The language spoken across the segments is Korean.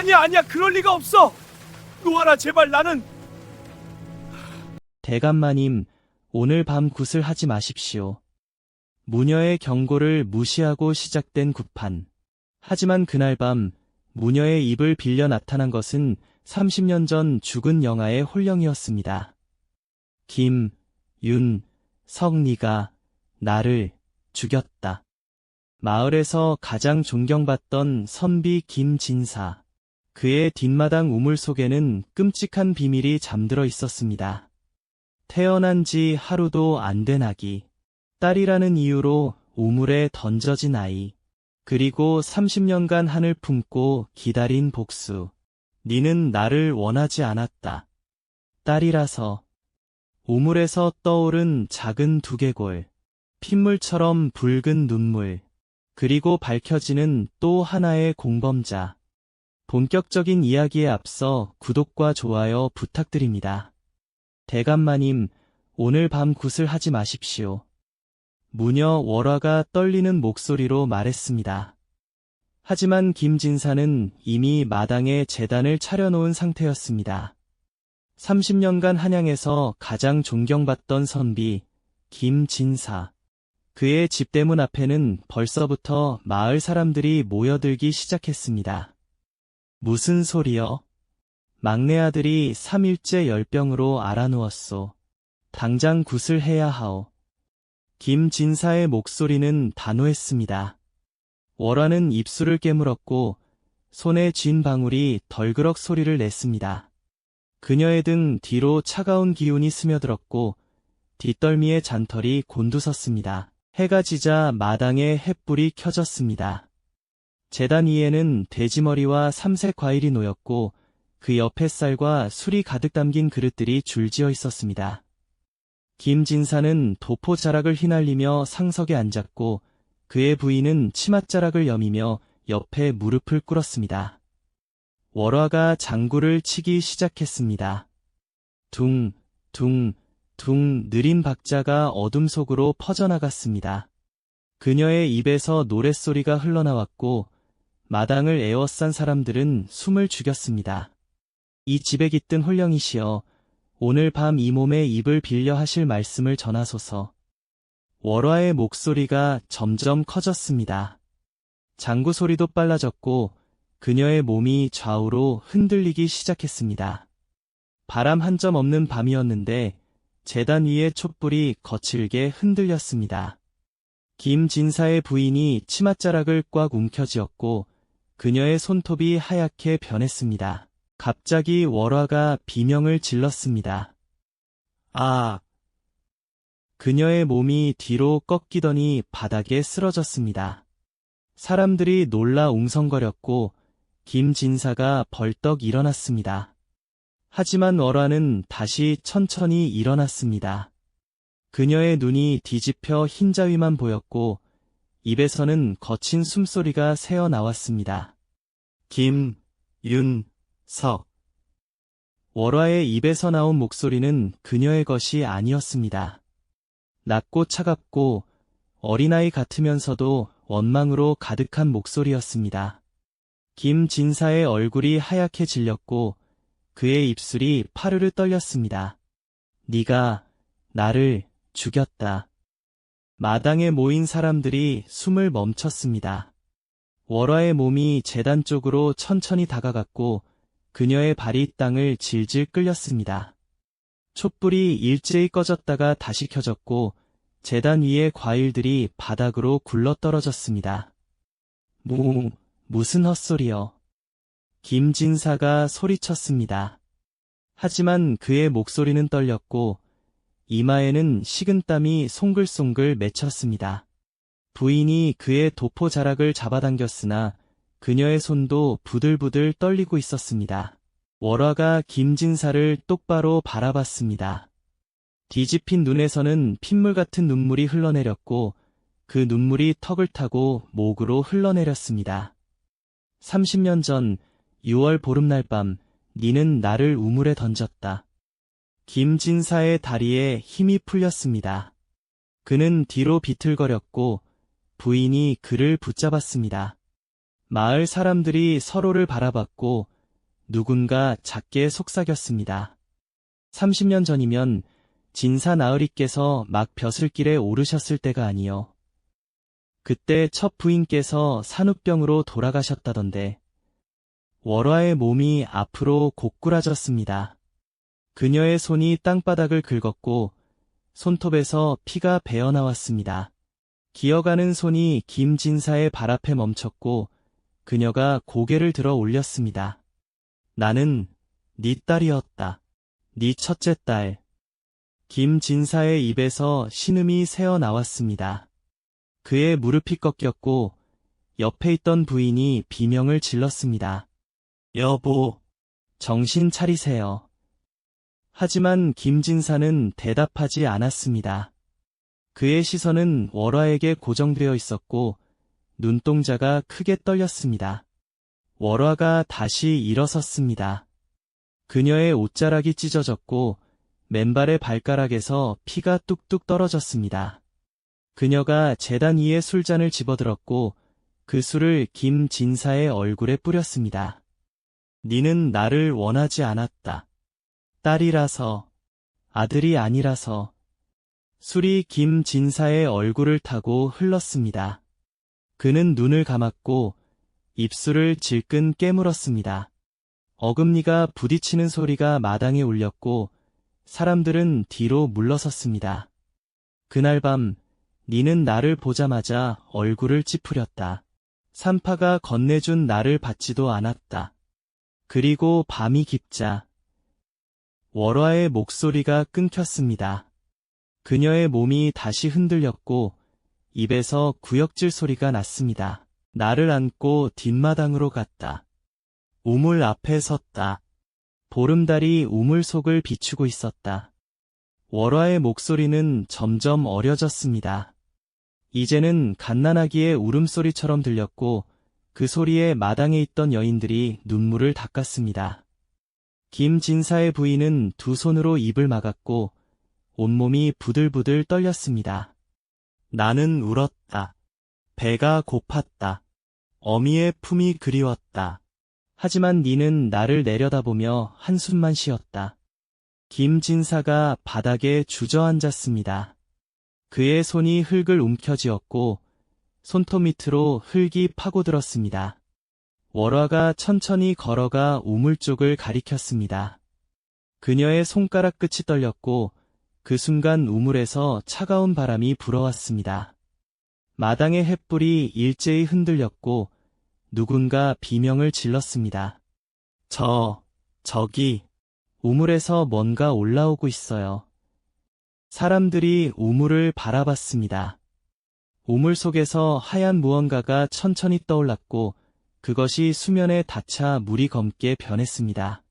아니야, 아니야. 그럴 리가 없어. 놓아라, 제발 나는. 대감마님, 오늘 밤 굿을 하지 마십시오. 무녀의 경고를 무시하고 시작된 굿판. 하지만 그날 밤, 무녀의 입을 빌려 나타난 것은 30년 전 죽은 영아의 홀령이었습니다. 김, 윤, 석리가 나를 죽였다. 마을에서 가장 존경받던 선비 김진사. 그의 뒷마당 우물 속에는 끔찍한 비밀이 잠들어 있었습니다. 태어난 지 하루도 안 된 아기. 딸이라는 이유로 우물에 던져진 아이. 그리고 30년간 한을 품고 기다린 복수. 니는 나를 원하지 않았다. 딸이라서. 우물에서 떠오른 작은 두개골. 핏물처럼 붉은 눈물. 그리고 밝혀지는 또 하나의 공범자. 본격적인 이야기에 앞서 구독과 좋아요 부탁드립니다. 대감마님, 오늘 밤 굿을 하지 마십시오. 무녀 월화가 떨리는 목소리로 말했습니다. 하지만 김진사는 이미 마당에 재단을 차려놓은 상태였습니다. 30년간 한양에서 가장 존경받던 선비, 김진사. 그의 집대문 앞에는 벌써부터 마을 사람들이 모여들기 시작했습니다. 무슨 소리여? 막내 아들이 3일째 열병으로 알아누웠소. 당장 굿을 해야 하오. 김 진사의 목소리는 단호했습니다. 월화는 입술을 깨물었고 손에 쥔 방울이 덜그럭 소리를 냈습니다. 그녀의 등 뒤로 차가운 기운이 스며들었고 뒷덜미의 잔털이 곤두섰습니다. 해가 지자 마당에 햇불이 켜졌습니다. 재단 위에는 돼지머리와 삼색 과일이 놓였고 그 옆에 쌀과 술이 가득 담긴 그릇들이 줄지어 있었습니다. 김진사는 도포 자락을 휘날리며 상석에 앉았고 그의 부인은 치맛자락을 여미며 옆에 무릎을 꿇었습니다. 월화가 장구를 치기 시작했습니다. 둥, 둥, 둥 느린 박자가 어둠 속으로 퍼져나갔습니다. 그녀의 입에서 노랫소리가 흘러나왔고 마당을 에워싼 사람들은 숨을 죽였습니다. 이 집에 깃든 홀령이시여 오늘 밤 이 몸의 입을 빌려 하실 말씀을 전하소서. 월화의 목소리가 점점 커졌습니다. 장구 소리도 빨라졌고 그녀의 몸이 좌우로 흔들리기 시작했습니다. 바람 한 점 없는 밤이었는데 재단 위의 촛불이 거칠게 흔들렸습니다. 김 진사의 부인이 치맛자락을 꽉 움켜쥐었고 그녀의 손톱이 하얗게 변했습니다. 갑자기 월화가 비명을 질렀습니다. 아! 그녀의 몸이 뒤로 꺾이더니 바닥에 쓰러졌습니다. 사람들이 놀라 웅성거렸고 김진사가 벌떡 일어났습니다. 하지만 월화는 다시 천천히 일어났습니다. 그녀의 눈이 뒤집혀 흰자위만 보였고 입에서는 거친 숨소리가 새어 나왔습니다. 김, 윤, 석. 월화의 입에서 나온 목소리는 그녀의 것이 아니었습니다. 낮고 차갑고 어린아이 같으면서도 원망으로 가득한 목소리였습니다. 김진사의 얼굴이 하얗게 질렸고 그의 입술이 파르르 떨렸습니다. 네가 나를 죽였다. 마당에 모인 사람들이 숨을 멈췄습니다. 월화의 몸이 재단 쪽으로 천천히 다가갔고 그녀의 발이 땅을 질질 끌렸습니다. 촛불이 일제히 꺼졌다가 다시 켜졌고 재단 위의 과일들이 바닥으로 굴러 떨어졌습니다. 무, 무슨 헛소리여. 김진사가 소리쳤습니다. 하지만 그의 목소리는 떨렸고 이마에는 식은땀이 송글송글 맺혔습니다. 부인이 그의 도포 자락을 잡아당겼으나 그녀의 손도 부들부들 떨리고 있었습니다. 월화가 김진사를 똑바로 바라봤습니다. 뒤집힌 눈에서는 핏물 같은 눈물이 흘러내렸고 그 눈물이 턱을 타고 목으로 흘러내렸습니다. 30년 전 6월 보름날 밤 니는 나를 우물에 던졌다. 김진사의 다리에 힘이 풀렸습니다. 그는 뒤로 비틀거렸고 부인이 그를 붙잡았습니다. 마을 사람들이 서로를 바라봤고 누군가 작게 속삭였습니다. 30년 전이면 진사 나으리께서 막 벼슬길에 오르셨을 때가 아니요. 그때 첫 부인께서 산후병으로 돌아가셨다던데 월화의 몸이 앞으로 고꾸라졌습니다. 그녀의 손이 땅바닥을 긁었고 손톱에서 피가 배어나왔습니다. 기어가는 손이 김진사의 발 앞에 멈췄고 그녀가 고개를 들어 올렸습니다. 나는 네 딸이었다. 네 첫째 딸. 김진사의 입에서 신음이 새어 나왔습니다. 그의 무릎이 꺾였고 옆에 있던 부인이 비명을 질렀습니다. 여보, 정신 차리세요. 하지만 김진사는 대답하지 않았습니다. 그의 시선은 월화에게 고정되어 있었고 눈동자가 크게 떨렸습니다. 월화가 다시 일어섰습니다. 그녀의 옷자락이 찢어졌고 맨발의 발가락에서 피가 뚝뚝 떨어졌습니다. 그녀가 재단 위에 술잔을 집어들었고 그 술을 김진사의 얼굴에 뿌렸습니다. 니는 나를 원하지 않았다. 딸이라서, 아들이 아니라서. 술이 김 진사의 얼굴을 타고 흘렀습니다. 그는 눈을 감았고 입술을 질끈 깨물었습니다. 어금니가 부딪히는 소리가 마당에 울렸고 사람들은 뒤로 물러섰습니다. 그날 밤 니는 나를 보자마자 얼굴을 찌푸렸다. 산파가 건네준 나를 받지도 않았다. 그리고 밤이 깊자 월화의 목소리가 끊겼습니다. 그녀의 몸이 다시 흔들렸고 입에서 구역질 소리가 났습니다. 나를 안고 뒷마당으로 갔다. 우물 앞에 섰다. 보름달이 우물 속을 비추고 있었다. 월화의 목소리는 점점 어려졌습니다. 이제는 갓난아기의 울음소리처럼 들렸고 그 소리에 마당에 있던 여인들이 눈물을 닦았습니다. 김 진사의 부인은 두 손으로 입을 막았고 온몸이 부들부들 떨렸습니다. 나는 울었다. 배가 고팠다. 어미의 품이 그리웠다. 하지만 니는 나를 내려다보며 한숨만 쉬었다. 김 진사가 바닥에 주저앉았습니다. 그의 손이 흙을 움켜쥐었고 손톱 밑으로 흙이 파고들었습니다. 월화가 천천히 걸어가 우물 쪽을 가리켰습니다. 그녀의 손가락 끝이 떨렸고 그 순간 우물에서 차가운 바람이 불어왔습니다. 마당의 햇불이 일제히 흔들렸고 누군가 비명을 질렀습니다. 저, 저기, 우물에서 뭔가 올라오고 있어요. 사람들이 우물을 바라봤습니다. 우물 속에서 하얀 무언가가 천천히 떠올랐고 그것이 수면에 닿자 물이 검게 변했습니다.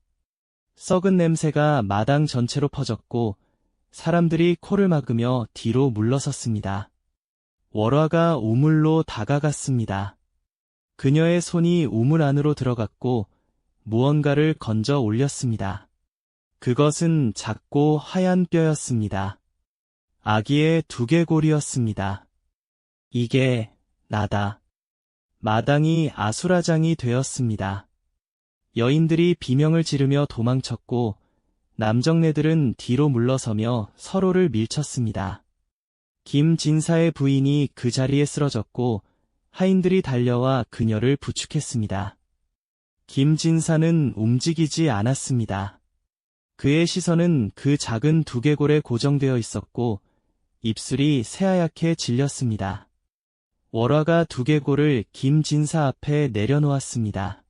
썩은 냄새가 마당 전체로 퍼졌고 사람들이 코를 막으며 뒤로 물러섰습니다. 월화가 우물로 다가갔습니다. 그녀의 손이 우물 안으로 들어갔고 무언가를 건져 올렸습니다. 그것은 작고 하얀 뼈였습니다. 아기의 두개골이었습니다. 이게 나다. 마당이 아수라장이 되었습니다. 여인들이 비명을 지르며 도망쳤고 남정네들은 뒤로 물러서며 서로를 밀쳤습니다. 김진사의 부인이 그 자리에 쓰러졌고 하인들이 달려와 그녀를 부축했습니다. 김진사는 움직이지 않았습니다. 그의 시선은 그 작은 두개골에 고정되어 있었고 입술이 새하얗게 질렸습니다. 월화가 두개골을 김진사 앞에 내려놓았습니다.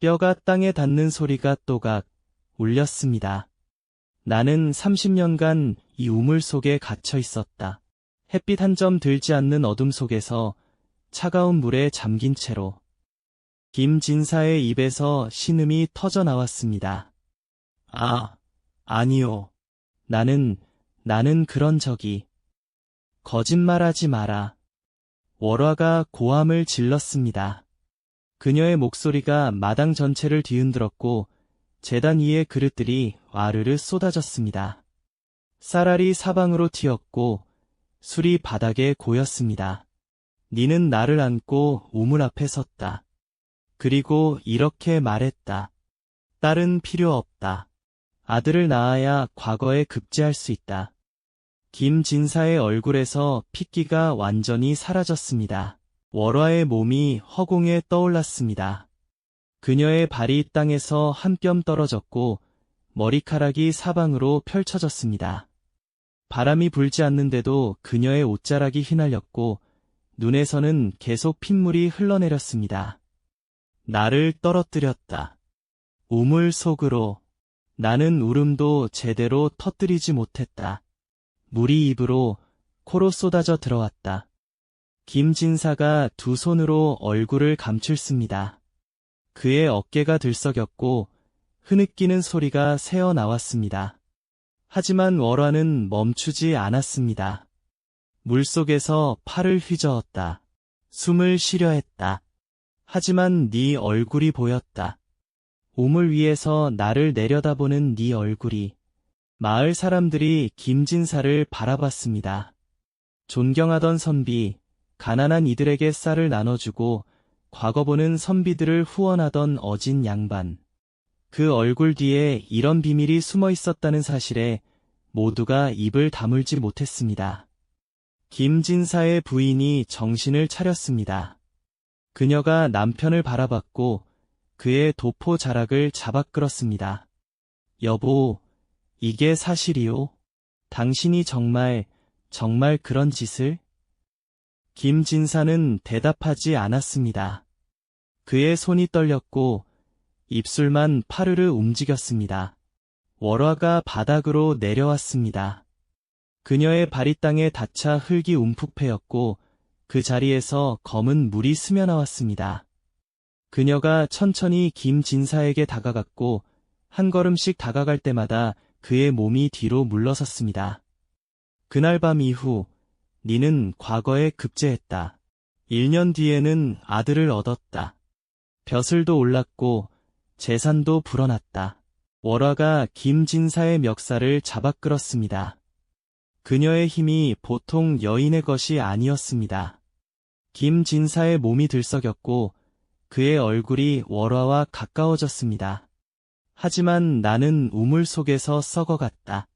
뼈가 땅에 닿는 소리가 또각 울렸습니다. 나는 30년간 이 우물 속에 갇혀 있었다. 햇빛 한 점 들지 않는 어둠 속에서 차가운 물에 잠긴 채로 김진사의 입에서 신음이 터져 나왔습니다. 아, 아니요. 나는, 나는 그런 적이. 거짓말하지 마라. 월화가 고함을 질렀습니다. 그녀의 목소리가 마당 전체를 뒤흔들었고 재단 위의 그릇들이 와르르 쏟아졌습니다. 쌀알이 사방으로 튀었고 술이 바닥에 고였습니다. 니는 나를 안고 우물 앞에 섰다. 그리고 이렇게 말했다. 딸은 필요 없다. 아들을 낳아야 과거에 급제할 수 있다. 김진사의 얼굴에서 핏기가 완전히 사라졌습니다. 월화의 몸이 허공에 떠올랐습니다. 그녀의 발이 땅에서 한 뼘 떨어졌고 머리카락이 사방으로 펼쳐졌습니다. 바람이 불지 않는데도 그녀의 옷자락이 휘날렸고 눈에서는 계속 핏물이 흘러내렸습니다. 나를 떨어뜨렸다. 우물 속으로 나는 울음도 제대로 터뜨리지 못했다. 물이 입으로 코로 쏟아져 들어왔다. 김진사가 두 손으로 얼굴을 감출습니다. 그의 어깨가 들썩였고 흐느끼는 소리가 새어 나왔습니다. 하지만 월화는 멈추지 않았습니다. 물속에서 팔을 휘저었다. 숨을 쉬려 했다. 하지만 네 얼굴이 보였다. 우물 위에서 나를 내려다보는 네 얼굴이 마을 사람들이 김진사를 바라봤습니다. 존경하던 선비, 가난한 이들에게 쌀을 나눠주고 과거 보는 선비들을 후원하던 어진 양반. 그 얼굴 뒤에 이런 비밀이 숨어 있었다는 사실에 모두가 입을 다물지 못했습니다. 김진사의 부인이 정신을 차렸습니다. 그녀가 남편을 바라봤고 그의 도포 자락을 잡아 끌었습니다. 여보, 이게 사실이요? 당신이 정말, 정말 그런 짓을? 김 진사는 대답하지 않았습니다. 그의 손이 떨렸고 입술만 파르르 움직였습니다. 월화가 바닥으로 내려왔습니다. 그녀의 발이 땅에 닿자 흙이 움푹 패였고 그 자리에서 검은 물이 스며나왔습니다. 그녀가 천천히 김진사에게 다가갔고 한 걸음씩 다가갈 때마다 그의 몸이 뒤로 물러섰습니다. 그날 밤 이후 니는 과거에 급제했다. 1년 뒤에는 아들을 얻었다. 벼슬도 올랐고 재산도 불어났다. 월화가 김진사의 멱살을 잡아 끌었습니다. 그녀의 힘이 보통 여인의 것이 아니었습니다. 김진사의 몸이 들썩였고 그의 얼굴이 월화와 가까워졌습니다. 하지만 나는 우물 속에서 썩어갔다.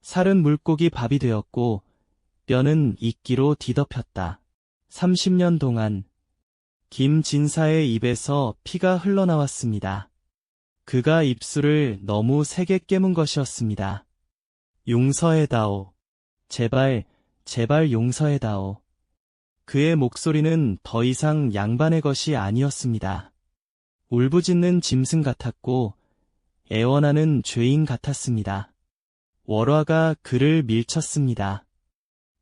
살은 물고기 밥이 되었고 뼈는 이끼로 뒤덮였다. 30년 동안 김 진사의 입에서 피가 흘러나왔습니다. 그가 입술을 너무 세게 깨문 것이었습니다. 용서해다오. 제발, 제발 용서해다오. 그의 목소리는 더 이상 양반의 것이 아니었습니다. 울부짖는 짐승 같았고 애원하는 죄인 같았습니다. 월화가 그를 밀쳤습니다.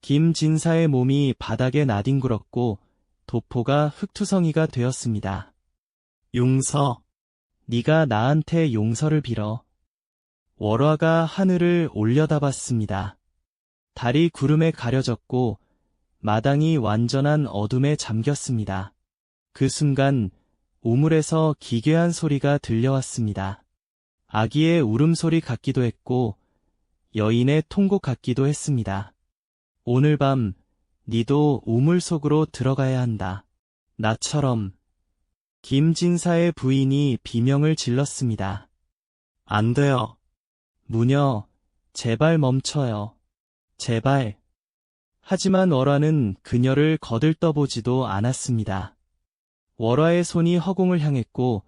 김진사의 몸이 바닥에 나뒹굴었고 도포가 흙투성이가 되었습니다. 용서, 네가 나한테 용서를 빌어. 월화가 하늘을 올려다봤습니다. 달이 구름에 가려졌고 마당이 완전한 어둠에 잠겼습니다. 그 순간 우물에서 기괴한 소리가 들려왔습니다. 아기의 울음소리 같기도 했고 여인의 통곡 같기도 했습니다. 오늘 밤 니도 우물 속으로 들어가야 한다. 나처럼 김진사의 부인이 비명을 질렀습니다. 안 돼요. 무녀, 제발 멈춰요. 제발. 하지만 월화는 그녀를 거들떠보지도 않았습니다. 월화의 손이 허공을 향했고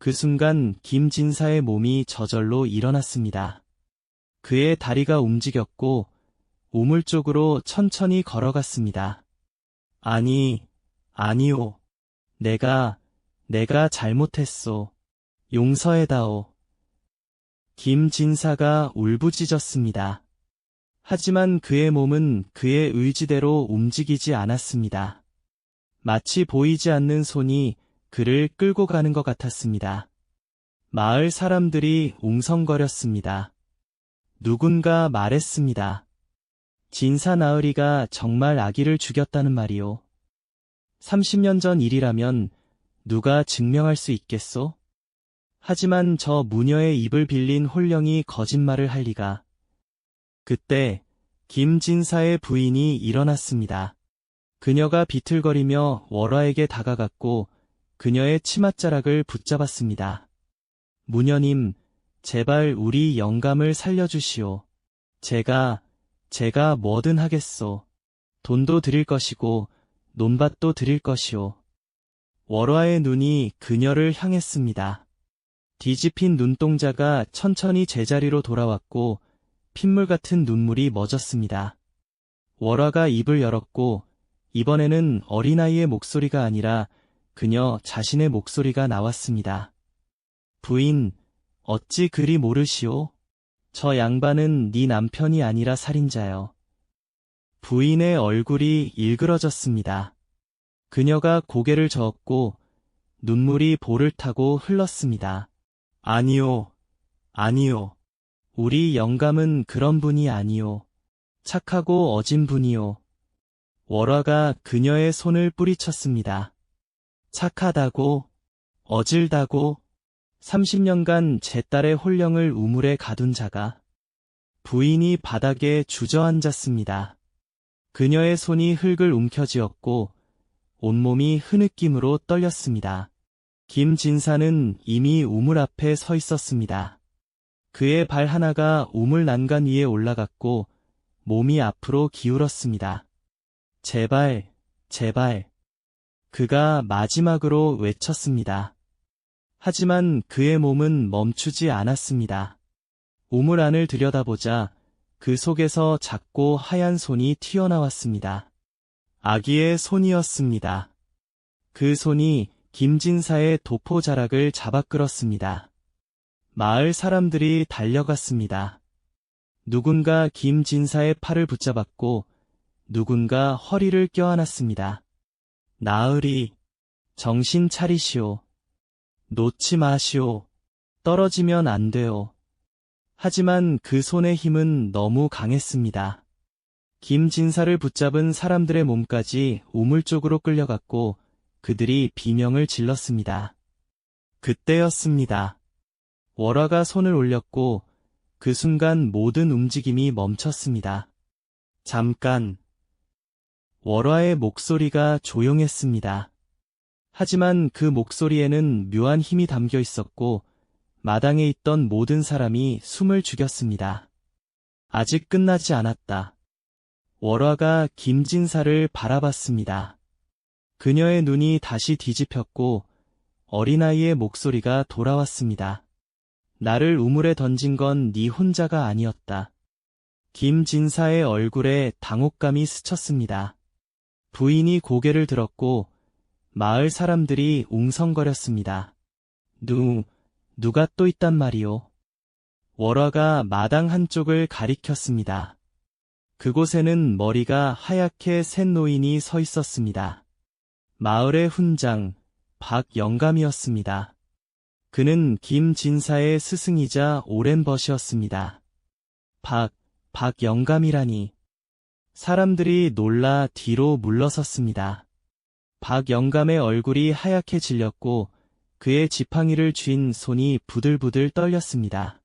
그 순간 김진사의 몸이 저절로 일어났습니다. 그의 다리가 움직였고 우물 쪽으로 천천히 걸어갔습니다. 아니, 아니오. 내가, 내가 잘못했소. 용서해다오. 김진사가 울부짖었습니다. 하지만 그의 몸은 그의 의지대로 움직이지 않았습니다. 마치 보이지 않는 손이 그를 끌고 가는 것 같았습니다. 마을 사람들이 웅성거렸습니다. 누군가 말했습니다. 진사 나으리가 정말 아기를 죽였다는 말이오. 30년 전 일이라면 누가 증명할 수 있겠소? 하지만 저 무녀의 입을 빌린 홀령이 거짓말을 할 리가. 그때 김진사의 부인이 일어났습니다. 그녀가 비틀거리며 월화에게 다가갔고 그녀의 치맛자락을 붙잡았습니다. 무녀님, 제발 우리 영감을 살려주시오. 제가, 제가 뭐든 하겠소. 돈도 드릴 것이고, 논밭도 드릴 것이오. 월화의 눈이 그녀를 향했습니다. 뒤집힌 눈동자가 천천히 제자리로 돌아왔고, 핏물 같은 눈물이 멎었습니다. 월화가 입을 열었고, 이번에는 어린아이의 목소리가 아니라 그녀 자신의 목소리가 나왔습니다. 부인, 어찌 그리 모르시오? 저 양반은 네 남편이 아니라 살인자요. 부인의 얼굴이 일그러졌습니다. 그녀가 고개를 저었고 눈물이 볼을 타고 흘렀습니다. 아니요, 아니요. 우리 영감은 그런 분이 아니요. 착하고 어진 분이요. 월화가 그녀의 손을 뿌리쳤습니다. 착하다고, 어질다고, 30년간 제 딸의 홀령을 우물에 가둔 자가 부인이 바닥에 주저앉았습니다. 그녀의 손이 흙을 움켜쥐었고 온몸이 흐느낌으로 떨렸습니다. 김 진사는 이미 우물 앞에 서 있었습니다. 그의 발 하나가 우물 난간 위에 올라갔고 몸이 앞으로 기울었습니다. 제발, 제발. 그가 마지막으로 외쳤습니다. 하지만 그의 몸은 멈추지 않았습니다. 우물 안을 들여다보자 그 속에서 작고 하얀 손이 튀어나왔습니다. 아기의 손이었습니다. 그 손이 김진사의 도포 자락을 잡아 끌었습니다. 마을 사람들이 달려갔습니다. 누군가 김진사의 팔을 붙잡았고 누군가 허리를 껴안았습니다. 나으리, 정신 차리시오. 놓지 마시오. 떨어지면 안 돼요. 하지만 그 손의 힘은 너무 강했습니다. 김진사를 붙잡은 사람들의 몸까지 우물 쪽으로 끌려갔고 그들이 비명을 질렀습니다. 그때였습니다. 월화가 손을 올렸고 그 순간 모든 움직임이 멈췄습니다. 잠깐. 월화의 목소리가 조용했습니다. 하지만 그 목소리에는 묘한 힘이 담겨 있었고 마당에 있던 모든 사람이 숨을 죽였습니다. 아직 끝나지 않았다. 월화가 김진사를 바라봤습니다. 그녀의 눈이 다시 뒤집혔고 어린아이의 목소리가 돌아왔습니다. 나를 우물에 던진 건 네 혼자가 아니었다. 김진사의 얼굴에 당혹감이 스쳤습니다. 부인이 고개를 들었고 마을 사람들이 웅성거렸습니다. 누, 누가 또 있단 말이오. 월화가 마당 한쪽을 가리켰습니다. 그곳에는 머리가 하얗게 샌 노인이 서 있었습니다. 마을의 훈장, 박영감이었습니다. 그는 김진사의 스승이자 오랜 벗이었습니다. 박, 박영감이라니. 사람들이 놀라 뒤로 물러섰습니다. 박 영감의 얼굴이 하얗게 질렸고 그의 지팡이를 쥔 손이 부들부들 떨렸습니다.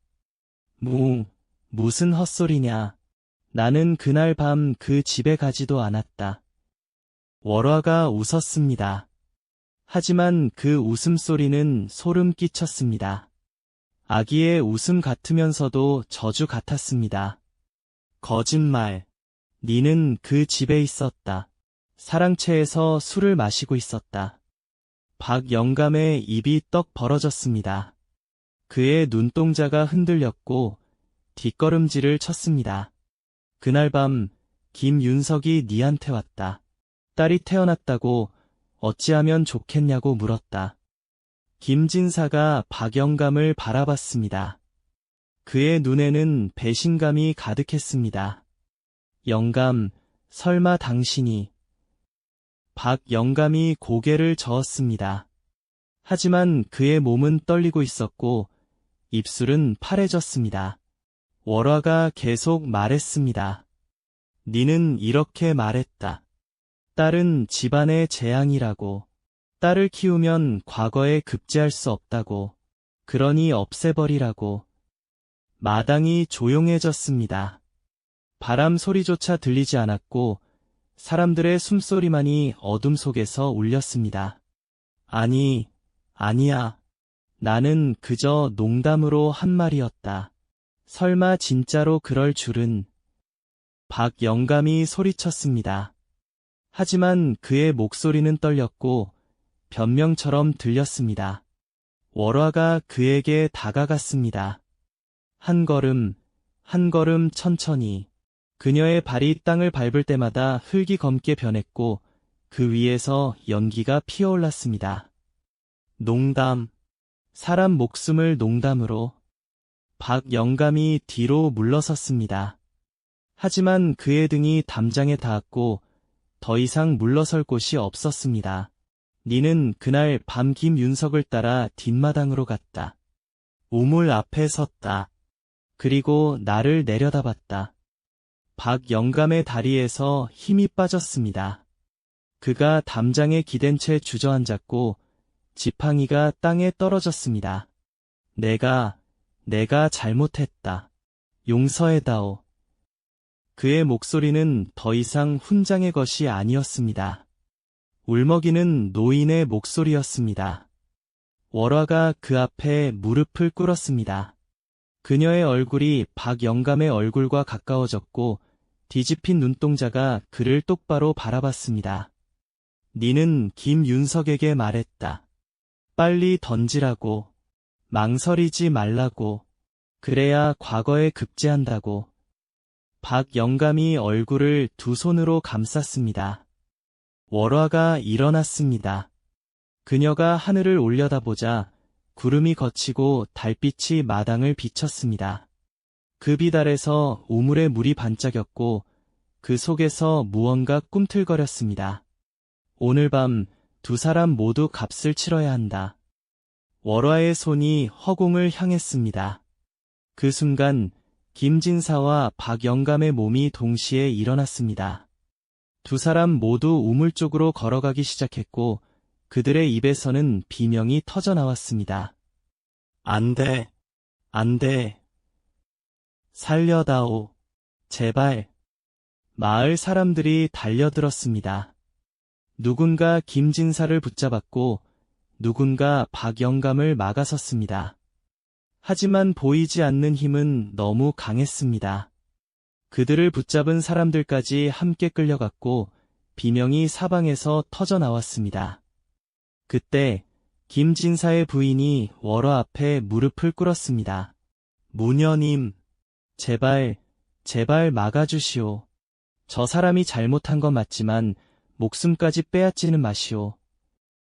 무, 무슨 헛소리냐. 나는 그날 밤 그 집에 가지도 않았다. 월화가 웃었습니다. 하지만 그 웃음소리는 소름 끼쳤습니다. 아기의 웃음 같으면서도 저주 같았습니다. 거짓말. 니는 그 집에 있었다. 사랑채에서 술을 마시고 있었다. 박 영감의 입이 떡 벌어졌습니다. 그의 눈동자가 흔들렸고 뒷걸음질을 쳤습니다. 그날 밤 김윤석이 니한테 왔다. 딸이 태어났다고 어찌하면 좋겠냐고 물었다. 김진사가 박영감을 바라봤습니다. 그의 눈에는 배신감이 가득했습니다. 영감, 설마 당신이 박 영감이 고개를 저었습니다. 하지만 그의 몸은 떨리고 있었고 입술은 파래졌습니다. 월화가 계속 말했습니다. 니는 이렇게 말했다. 딸은 집안의 재앙이라고. 딸을 키우면 과거에 급제할 수 없다고. 그러니 없애버리라고. 마당이 조용해졌습니다. 바람 소리조차 들리지 않았고 사람들의 숨소리만이 어둠 속에서 울렸습니다. 아니, 아니야. 나는 그저 농담으로 한 말이었다. 설마 진짜로 그럴 줄은. 박 영감이 소리쳤습니다. 하지만 그의 목소리는 떨렸고 변명처럼 들렸습니다. 월화가 그에게 다가갔습니다. 한 걸음, 한 걸음 천천히. 그녀의 발이 땅을 밟을 때마다 흙이 검게 변했고 그 위에서 연기가 피어올랐습니다. 농담. 사람 목숨을 농담으로. 박 영감이 뒤로 물러섰습니다. 하지만 그의 등이 담장에 닿았고 더 이상 물러설 곳이 없었습니다. 니는 그날 밤 김윤석을 따라 뒷마당으로 갔다. 우물 앞에 섰다. 그리고 나를 내려다봤다. 박 영감의 다리에서 힘이 빠졌습니다. 그가 담장에 기댄 채 주저앉았고 지팡이가 땅에 떨어졌습니다. 내가, 내가 잘못했다. 용서해다오. 그의 목소리는 더 이상 훈장의 것이 아니었습니다. 울먹이는 노인의 목소리였습니다. 월화가 그 앞에 무릎을 꿇었습니다. 그녀의 얼굴이 박영감의 얼굴과 가까워졌고 뒤집힌 눈동자가 그를 똑바로 바라봤습니다. 니는 김윤석에게 말했다. 빨리 던지라고. 망설이지 말라고. 그래야 과거에 급제한다고. 박영감이 얼굴을 두 손으로 감쌌습니다. 월화가 일어났습니다. 그녀가 하늘을 올려다보자 구름이 걷히고 달빛이 마당을 비쳤습니다. 그 비달에서 우물에 물이 반짝였고 그 속에서 무언가 꿈틀거렸습니다. 오늘 밤 두 사람 모두 값을 치러야 한다. 월화의 손이 허공을 향했습니다. 그 순간 김진사와 박영감의 몸이 동시에 일어났습니다. 두 사람 모두 우물 쪽으로 걸어가기 시작했고 그들의 입에서는 비명이 터져 나왔습니다. 안 돼, 안 돼. 살려다오. 제발. 마을 사람들이 달려들었습니다. 누군가 김진사를 붙잡았고 누군가 박영감을 막아섰습니다. 하지만 보이지 않는 힘은 너무 강했습니다. 그들을 붙잡은 사람들까지 함께 끌려갔고 비명이 사방에서 터져 나왔습니다. 그때 김진사의 부인이 월화 앞에 무릎을 꿇었습니다. 무녀님, 제발, 제발 막아주시오. 저 사람이 잘못한 건 맞지만 목숨까지 빼앗지는 마시오.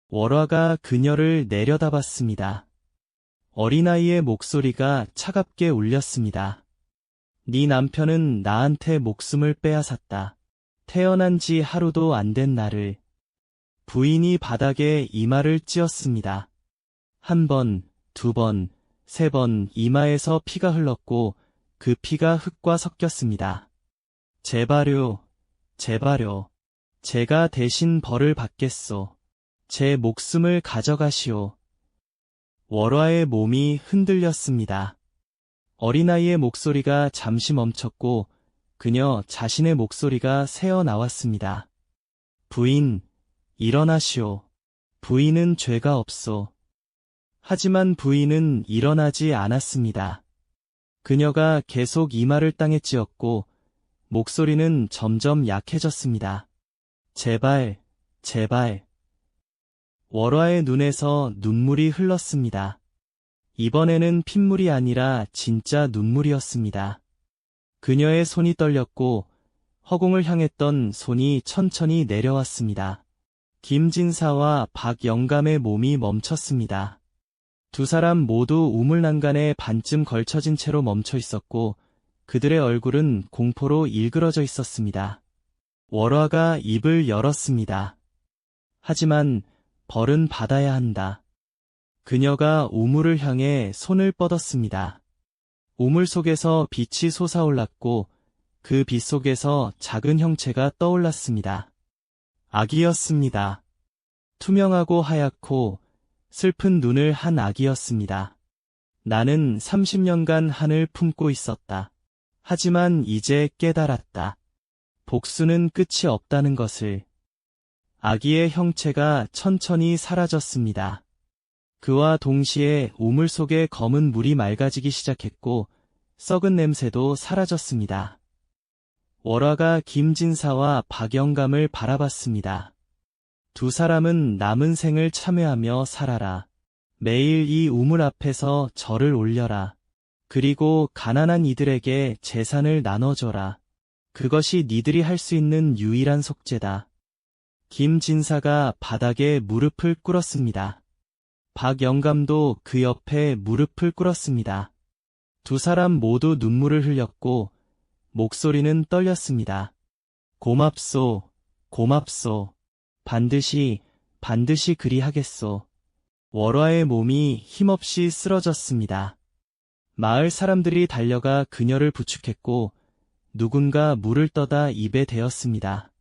월화가 그녀를 내려다봤습니다. 어린아이의 목소리가 차갑게 울렸습니다. 네 남편은 나한테 목숨을 빼앗았다. 태어난 지 하루도 안 된 나를. 부인이 바닥에 이마를 찧었습니다. 한 번, 두 번, 세 번 이마에서 피가 흘렀고 그 피가 흙과 섞였습니다. 제발요, 제발요. 제가 대신 벌을 받겠소. 제 목숨을 가져가시오. 월화의 몸이 흔들렸습니다. 어린아이의 목소리가 잠시 멈췄고 그녀 자신의 목소리가 새어 나왔습니다. 부인, 일어나시오. 부인은 죄가 없소. 하지만 부인은 일어나지 않았습니다. 그녀가 계속 이마를 땅에 찧었고 목소리는 점점 약해졌습니다. 제발, 제발. 월화의 눈에서 눈물이 흘렀습니다. 이번에는 핏물이 아니라 진짜 눈물이었습니다. 그녀의 손이 떨렸고 허공을 향했던 손이 천천히 내려왔습니다. 김진사와 박영감의 몸이 멈췄습니다. 두 사람 모두 우물난간에 반쯤 걸쳐진 채로 멈춰 있었고 그들의 얼굴은 공포로 일그러져 있었습니다. 월화가 입을 열었습니다. 하지만 벌은 받아야 한다. 그녀가 우물을 향해 손을 뻗었습니다. 우물 속에서 빛이 솟아올랐고 그 빛 속에서 작은 형체가 떠올랐습니다. 아기였습니다. 투명하고 하얗고 슬픈 눈을 한 아기였습니다. 나는 30년간 한을 품고 있었다. 하지만 이제 깨달았다. 복수는 끝이 없다는 것을. 아기의 형체가 천천히 사라졌습니다. 그와 동시에 우물 속의 검은 물이 맑아지기 시작했고 썩은 냄새도 사라졌습니다. 월화가 김진사와 박영감을 바라봤습니다. 두 사람은 남은 생을 참회하며 살아라. 매일 이 우물 앞에서 절을 올려라. 그리고 가난한 이들에게 재산을 나눠줘라. 그것이 니들이 할 수 있는 유일한 속죄다. 김진사가 바닥에 무릎을 꿇었습니다. 박영감도 그 옆에 무릎을 꿇었습니다. 두 사람 모두 눈물을 흘렸고 목소리는 떨렸습니다. 고맙소, 고맙소. 반드시, 반드시 그리하겠소. 월화의 몸이 힘없이 쓰러졌습니다. 마을 사람들이 달려가 그녀를 부축했고 누군가 물을 떠다 입에 대었습니다.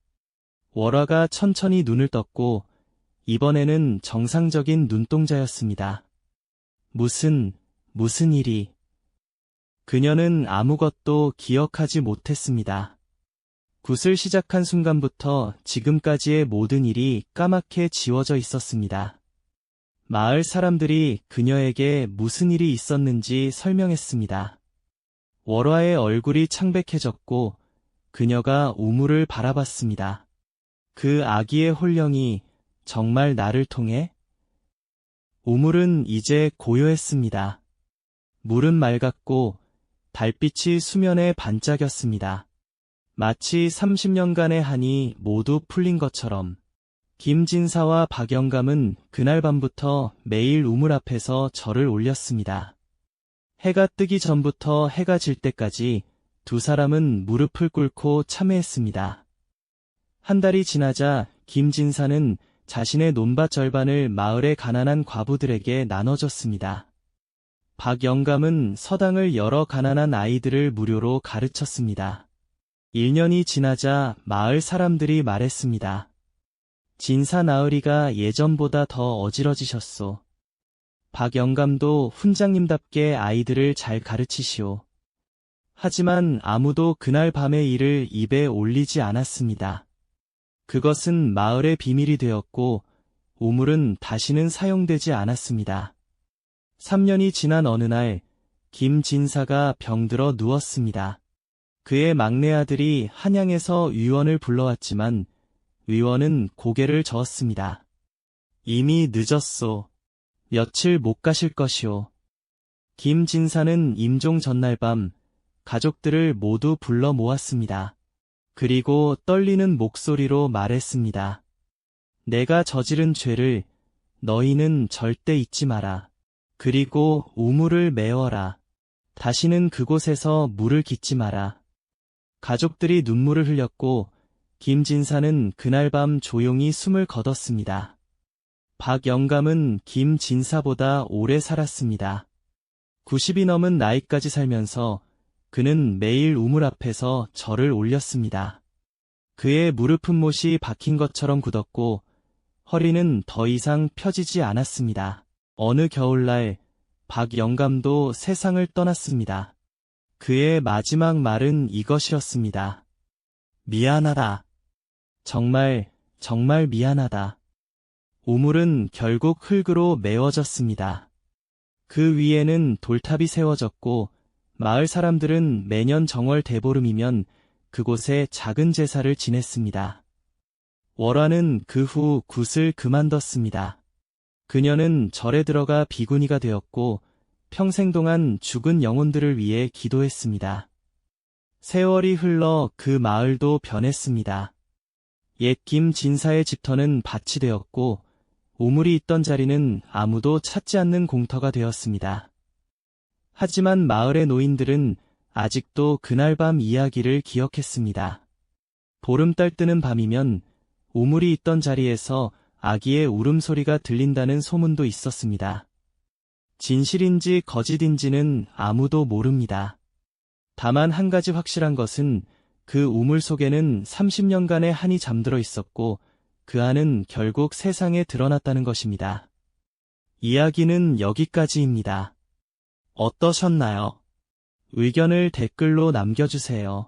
월화가 천천히 눈을 떴고 이번에는 정상적인 눈동자였습니다. 무슨, 무슨 일이. 그녀는 아무것도 기억하지 못했습니다. 굿을 시작한 순간부터 지금까지의 모든 일이 까맣게 지워져 있었습니다. 마을 사람들이 그녀에게 무슨 일이 있었는지 설명했습니다. 월화의 얼굴이 창백해졌고 그녀가 우물을 바라봤습니다. 그 아기의 홀령이 정말 나를 통해? 우물은 이제 고요했습니다. 물은 맑았고 달빛이 수면에 반짝였습니다. 마치 30년간의 한이 모두 풀린 것처럼 김진사와 박영감은 그날 밤부터 매일 우물 앞에서 절을 올렸습니다. 해가 뜨기 전부터 해가 질 때까지 두 사람은 무릎을 꿇고 참회했습니다. 한 달이 지나자 김진사는 자신의 논밭 절반을 마을의 가난한 과부들에게 나눠줬습니다. 박영감은 서당을 여러 가난한 아이들을 무료로 가르쳤습니다. 1년이 지나자 마을 사람들이 말했습니다. 진사 나으리가 예전보다 더 어지러지셨소. 박영감도 훈장님답게 아이들을 잘 가르치시오. 하지만 아무도 그날 밤의 일을 입에 올리지 않았습니다. 그것은 마을의 비밀이 되었고 우물은 다시는 사용되지 않았습니다. 3년이 지난 어느 날 김진사가 병들어 누웠습니다. 그의 막내 아들이 한양에서 위원을 불러왔지만 위원은 고개를 저었습니다. 이미 늦었소. 며칠 못 가실 것이오. 김진사는 임종 전날 밤 가족들을 모두 불러 모았습니다. 그리고 떨리는 목소리로 말했습니다. 내가 저지른 죄를 너희는 절대 잊지 마라. 그리고 우물을 메워라. 다시는 그곳에서 물을 깃지 마라. 가족들이 눈물을 흘렸고 김진사는 그날 밤 조용히 숨을 거뒀습니다. 박영감은 김진사보다 오래 살았습니다. 90이 넘은 나이까지 살면서 그는 매일 우물 앞에서 절을 올렸습니다. 그의 무릎은 못이 박힌 것처럼 굳었고 허리는 더 이상 펴지지 않았습니다. 어느 겨울날 박영감도 세상을 떠났습니다. 그의 마지막 말은 이것이었습니다. 미안하다. 정말, 정말 미안하다. 우물은 결국 흙으로 메워졌습니다. 그 위에는 돌탑이 세워졌고 마을 사람들은 매년 정월 대보름이면 그곳에 작은 제사를 지냈습니다. 월화는 그 후 굿을 그만뒀습니다. 그녀는 절에 들어가 비구니가 되었고 평생 동안 죽은 영혼들을 위해 기도했습니다. 세월이 흘러 그 마을도 변했습니다. 옛 김 진사의 집터는 밭이 되었고 우물이 있던 자리는 아무도 찾지 않는 공터가 되었습니다. 하지만 마을의 노인들은 아직도 그날 밤 이야기를 기억했습니다. 보름달 뜨는 밤이면 우물이 있던 자리에서 아기의 울음소리가 들린다는 소문도 있었습니다. 진실인지 거짓인지는 아무도 모릅니다. 다만 한 가지 확실한 것은 그 우물 속에는 30년간의 한이 잠들어 있었고 그 안은 결국 세상에 드러났다는 것입니다. 이야기는 여기까지입니다. 어떠셨나요? 의견을 댓글로 남겨주세요.